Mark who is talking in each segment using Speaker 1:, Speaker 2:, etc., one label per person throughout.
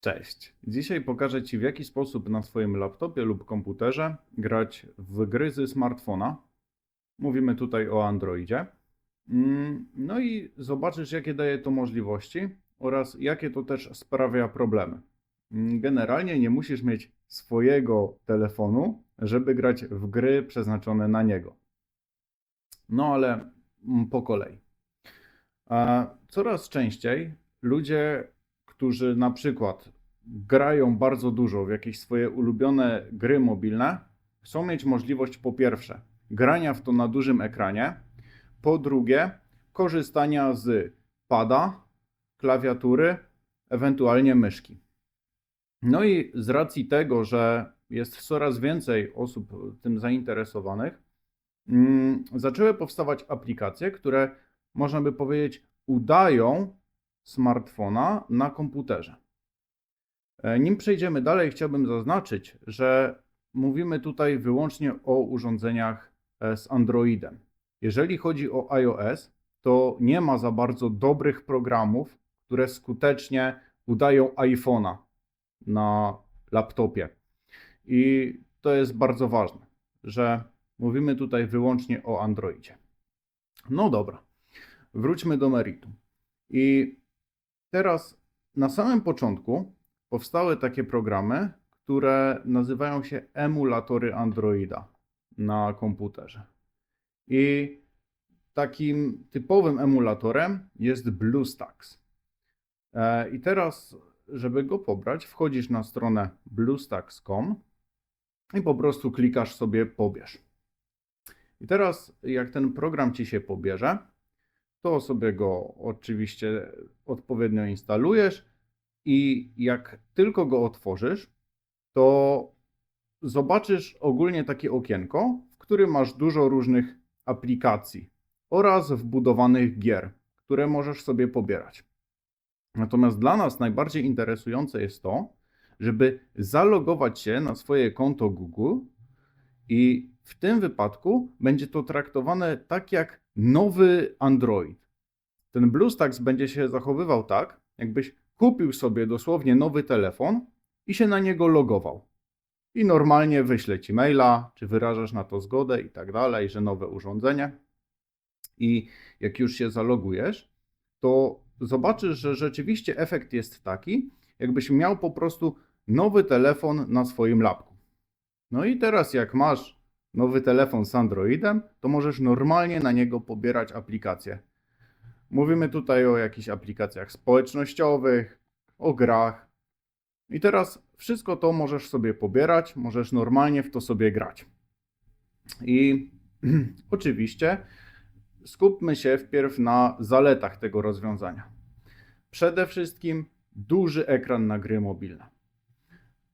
Speaker 1: Cześć. Dzisiaj pokażę Ci, w jaki sposób na swoim laptopie lub komputerze grać w gry ze smartfona. Mówimy tutaj o Androidzie. Mm, No i zobaczysz, jakie daje to możliwości oraz jakie to też sprawia problemy. Mm, Generalnie nie musisz mieć swojego telefonu, żeby grać w gry przeznaczone na niego. No ale mm, po kolei. Coraz częściej ludzie, którzy na przykład grają bardzo dużo w jakieś swoje ulubione gry mobilne, chcą mieć możliwość po pierwsze grania w to na dużym ekranie, po drugie korzystania z pada, klawiatury, ewentualnie myszki. No i z racji tego, że jest coraz więcej osób tym zainteresowanych, mm, zaczęły powstawać aplikacje, które można by powiedzieć udają smartfona na komputerze. E, Nim przejdziemy dalej, chciałbym zaznaczyć, że mówimy tutaj wyłącznie o urządzeniach e, z Androidem. Jeżeli chodzi o iOS, to nie ma za bardzo dobrych programów, które skutecznie udają iPhone'a na laptopie. I to jest bardzo ważne, że mówimy tutaj wyłącznie o Androidzie. No dobra, wróćmy do meritum. I teraz na samym początku powstały takie programy, które nazywają się emulatory Androida na komputerze. I takim typowym emulatorem jest BlueStacks. E, I teraz, żeby go pobrać, wchodzisz na stronę bluestacks.com i po prostu klikasz sobie pobierz. I teraz, jak ten program ci się pobierze, to sobie go oczywiście odpowiednio instalujesz i jak tylko go otworzysz, to zobaczysz ogólnie takie okienko, w którym masz dużo różnych aplikacji oraz wbudowanych gier, które możesz sobie pobierać. Natomiast dla nas najbardziej interesujące jest to, żeby zalogować się na swoje konto Google i w tym wypadku będzie to traktowane tak jak nowy Android. Ten BlueStacks będzie się zachowywał tak, jakbyś kupił sobie dosłownie nowy telefon i się na niego logował. I normalnie wyśle ci maila, czy wyrażasz na to zgodę i tak dalej, że nowe urządzenie. I jak już się zalogujesz, to zobaczysz, że rzeczywiście efekt jest taki, jakbyś miał po prostu nowy telefon na swoim lapku. No i teraz, jak masz nowy telefon z Androidem, to możesz normalnie na niego pobierać aplikacje. Mówimy tutaj o jakichś aplikacjach społecznościowych, o grach. I teraz wszystko to możesz sobie pobierać, możesz normalnie w to sobie grać. I oczywiście skupmy się wpierw na zaletach tego rozwiązania. Przede wszystkim duży ekran na gry mobilne.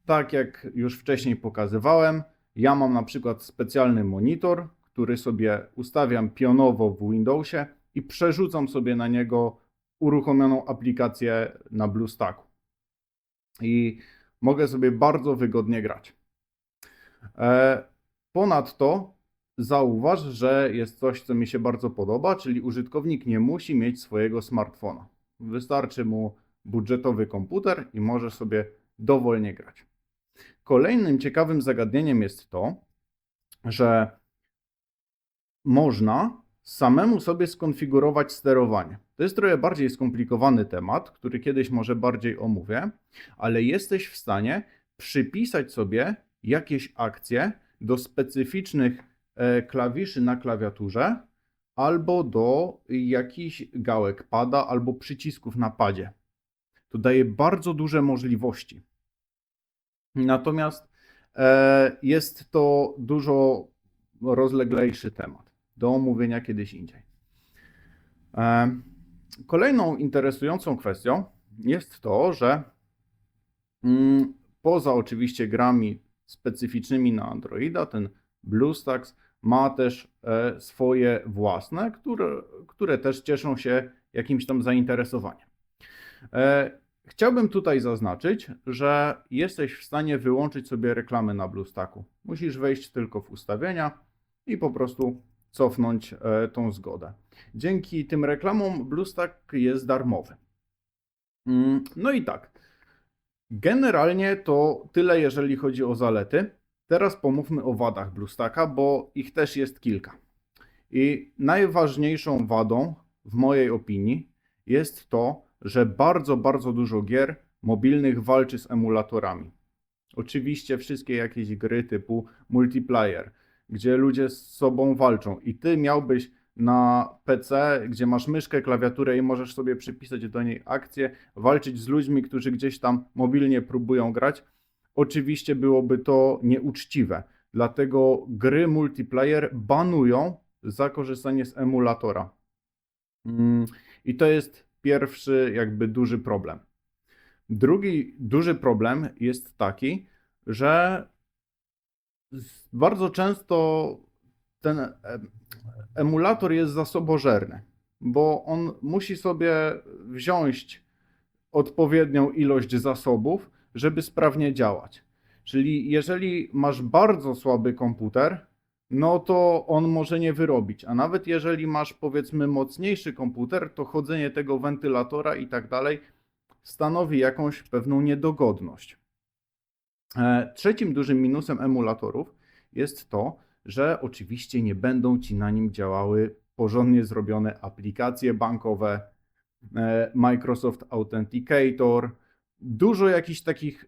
Speaker 1: Tak jak już wcześniej pokazywałem, ja mam na przykład specjalny monitor, który sobie ustawiam pionowo w Windowsie i przerzucam sobie na niego uruchomioną aplikację na BlueStacku. I mogę sobie bardzo wygodnie grać. E, Ponadto zauważ, że jest coś, co mi się bardzo podoba, czyli użytkownik nie musi mieć swojego smartfona. Wystarczy mu budżetowy komputer i może sobie dowolnie grać. Kolejnym ciekawym zagadnieniem jest to, że można samemu sobie skonfigurować sterowanie. To jest trochę bardziej skomplikowany temat, który kiedyś może bardziej omówię, ale jesteś w stanie przypisać sobie jakieś akcje do specyficznych e, klawiszy na klawiaturze albo do jakichś gałek pada albo przycisków na padzie. To daje bardzo duże możliwości. Natomiast e, jest to dużo rozleglejszy temat do omówienia kiedyś indziej. E, Kolejną interesującą kwestią jest to, że mm, poza oczywiście grami specyficznymi na Androida, ten BlueStacks ma też e, swoje własne, które, które też cieszą się jakimś tam zainteresowaniem. Chciałbym tutaj zaznaczyć, że jesteś w stanie wyłączyć sobie reklamy na BlueStacku. Musisz wejść tylko w ustawienia i po prostu cofnąć e, tą zgodę. Dzięki tym reklamom BlueStack jest darmowy. Mm, No i tak. Generalnie to tyle, jeżeli chodzi o zalety. Teraz pomówmy o wadach BlueStacka, bo ich też jest kilka. I najważniejszą wadą, w mojej opinii, jest to, że bardzo, bardzo dużo gier mobilnych walczy z emulatorami. Oczywiście wszystkie jakieś gry typu multiplayer, gdzie ludzie z sobą walczą i ty miałbyś na PC, gdzie masz myszkę, klawiaturę i możesz sobie przypisać do niej akcję, walczyć z ludźmi, którzy gdzieś tam mobilnie próbują grać. Oczywiście byłoby to nieuczciwe. Dlatego gry multiplayer banują za korzystanie z emulatora. Mm, I to jest pierwszy, jakby duży problem. Drugi duży problem jest taki, że bardzo często ten em, emulator jest zasobożerny, bo on musi sobie wziąć odpowiednią ilość zasobów, żeby sprawnie działać. Czyli jeżeli masz bardzo słaby komputer, no to on może nie wyrobić. A nawet jeżeli masz powiedzmy mocniejszy komputer, to chodzenie tego wentylatora i tak dalej stanowi jakąś pewną niedogodność. E, Trzecim dużym minusem emulatorów jest to, że oczywiście nie będą ci na nim działały porządnie zrobione aplikacje bankowe, e, Microsoft Authenticator, dużo jakichś takich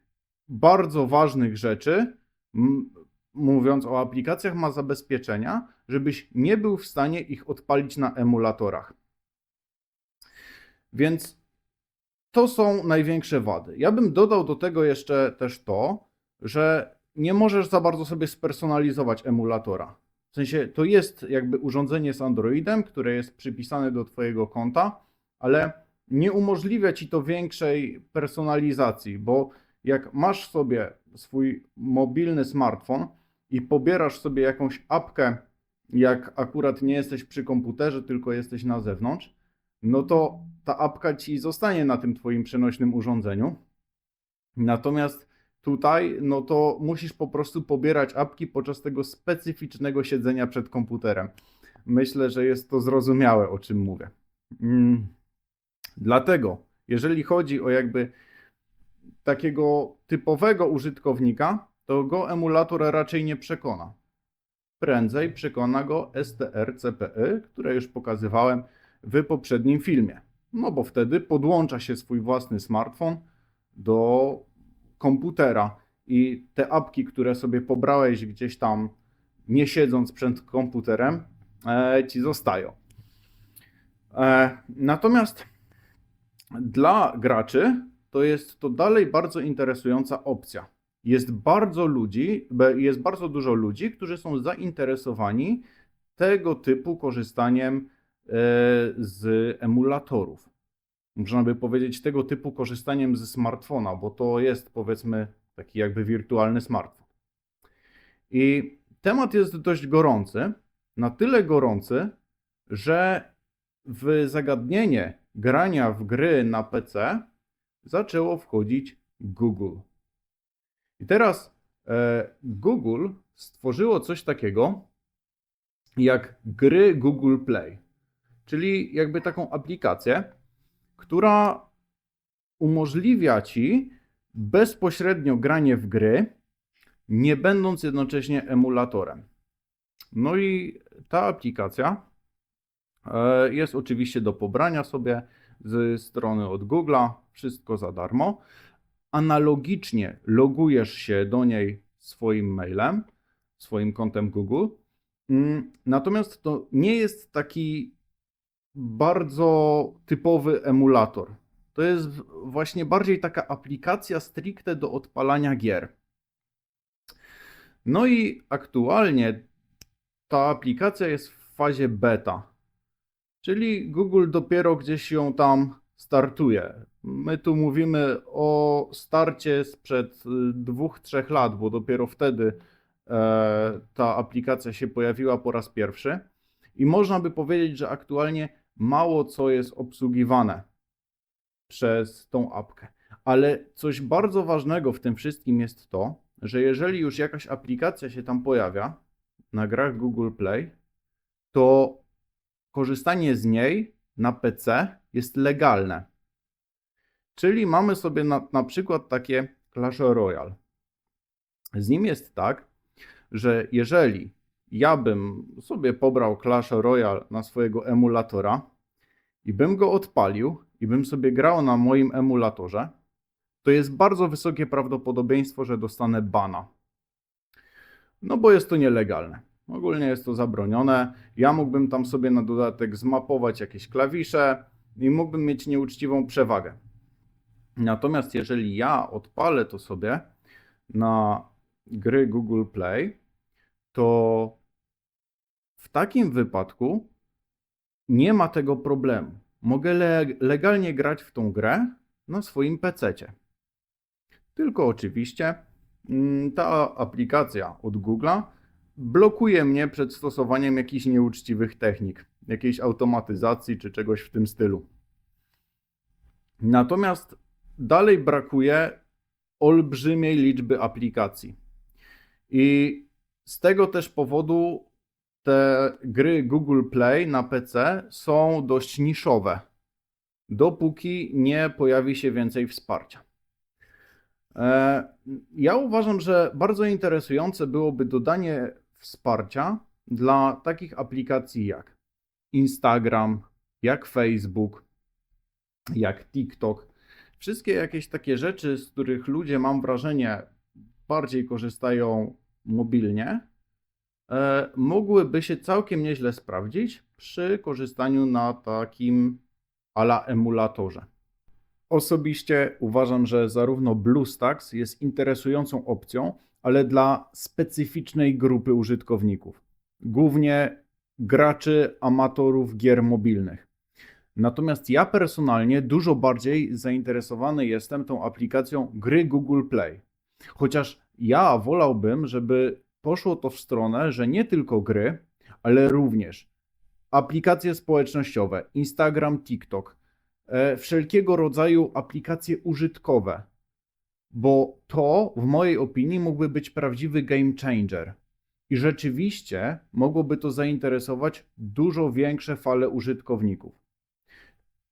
Speaker 1: bardzo ważnych rzeczy, mówiąc o aplikacjach, ma zabezpieczenia, żebyś nie był w stanie ich odpalić na emulatorach. Więc to są największe wady. Ja bym dodał do tego jeszcze też to, że nie możesz za bardzo sobie spersonalizować emulatora. W sensie to jest jakby urządzenie z Androidem, które jest przypisane do Twojego konta, ale nie umożliwia Ci to większej personalizacji, bo jak masz sobie swój mobilny smartfon i pobierasz sobie jakąś apkę, jak akurat nie jesteś przy komputerze, tylko jesteś na zewnątrz, no to ta apka ci zostanie na tym twoim przenośnym urządzeniu. Natomiast tutaj, no to musisz po prostu pobierać apki podczas tego specyficznego siedzenia przed komputerem. Myślę, że jest to zrozumiałe, o czym mówię. Mm. Dlatego, jeżeli chodzi o jakby takiego typowego użytkownika, to go emulator raczej nie przekona. Prędzej przekona go STR-CPY, które już pokazywałem w poprzednim filmie. No bo wtedy podłącza się swój własny smartfon do komputera i te apki, które sobie pobrałeś gdzieś tam nie siedząc przed komputerem, e, ci zostają. E, natomiast dla graczy to jest to dalej bardzo interesująca opcja. Jest bardzo ludzi, jest bardzo dużo ludzi, którzy są zainteresowani tego typu korzystaniem e, z emulatorów. Można by powiedzieć tego typu korzystaniem ze smartfona, bo to jest powiedzmy taki jakby wirtualny smartfon. I temat jest dość gorący, na tyle gorący, że w zagadnienie grania w gry na PC zaczęło wchodzić Google. I teraz e, Google stworzyło coś takiego jak gry Google Play, czyli jakby taką aplikację, która umożliwia ci bezpośrednio granie w gry, nie będąc jednocześnie emulatorem. No i ta aplikacja e, jest oczywiście do pobrania sobie z strony od Google'a, wszystko za darmo. Analogicznie logujesz się do niej swoim mailem, swoim kontem Google. Mm, Natomiast to nie jest taki bardzo typowy emulator. To jest właśnie bardziej taka aplikacja stricte do odpalania gier. No i aktualnie ta aplikacja jest w fazie beta, czyli Google dopiero gdzieś ją tam startuje. My tu mówimy o starcie sprzed 2-3 lat, bo dopiero wtedy e, ta aplikacja się pojawiła po raz pierwszy. I można by powiedzieć, że aktualnie mało co jest obsługiwane przez tą apkę. Ale coś bardzo ważnego w tym wszystkim jest to, że jeżeli już jakaś aplikacja się tam pojawia na grach Google Play, to korzystanie z niej na PC jest legalne. Czyli mamy sobie na, na przykład takie Clash Royale. Z nim jest tak, że jeżeli ja bym sobie pobrał Clash Royale na swojego emulatora i bym go odpalił i bym sobie grał na moim emulatorze, to jest bardzo wysokie prawdopodobieństwo, że dostanę bana. No bo jest to nielegalne. Ogólnie jest to zabronione. Ja mógłbym tam sobie na dodatek zmapować jakieś klawisze i mógłbym mieć nieuczciwą przewagę. Natomiast jeżeli ja odpalę to sobie na gry Google Play, to w takim wypadku nie ma tego problemu. Mogę le legalnie grać w tą grę na swoim PC. Tylko oczywiście mm, ta aplikacja od Google'a blokuje mnie przed stosowaniem jakichś nieuczciwych technik, jakiejś automatyzacji czy czegoś w tym stylu. Natomiast dalej brakuje olbrzymiej liczby aplikacji. I z tego też powodu te gry Google Play na PC są dość niszowe, dopóki nie pojawi się więcej wsparcia. E, Ja uważam, że bardzo interesujące byłoby dodanie wsparcia dla takich aplikacji jak Instagram, jak Facebook, jak TikTok. Wszystkie jakieś takie rzeczy, z których ludzie, mam wrażenie, bardziej korzystają mobilnie, e, mogłyby się całkiem nieźle sprawdzić przy korzystaniu na takim ala emulatorze. Osobiście uważam, że zarówno BlueStacks jest interesującą opcją, ale dla specyficznej grupy użytkowników, głównie graczy amatorów gier mobilnych. Natomiast ja personalnie dużo bardziej zainteresowany jestem tą aplikacją gry Google Play. Chociaż ja wolałbym, żeby poszło to w stronę, że nie tylko gry, ale również aplikacje społecznościowe, Instagram, TikTok, wszelkiego rodzaju aplikacje użytkowe, bo to w mojej opinii mógłby być prawdziwy game changer. I rzeczywiście mogłoby to zainteresować dużo większe fale użytkowników.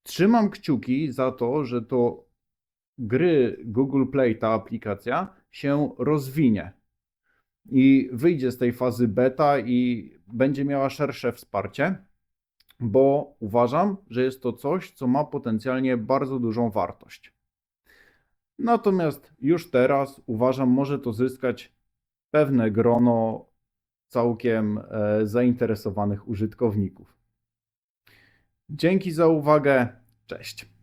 Speaker 1: Trzymam kciuki za to, że to gry Google Play, ta aplikacja, się rozwinie i wyjdzie z tej fazy beta i będzie miała szersze wsparcie, bo uważam, że jest to coś, co ma potencjalnie bardzo dużą wartość. Natomiast już teraz uważam, może to zyskać pewne grono całkiem e, zainteresowanych użytkowników. Dzięki za uwagę. Cześć.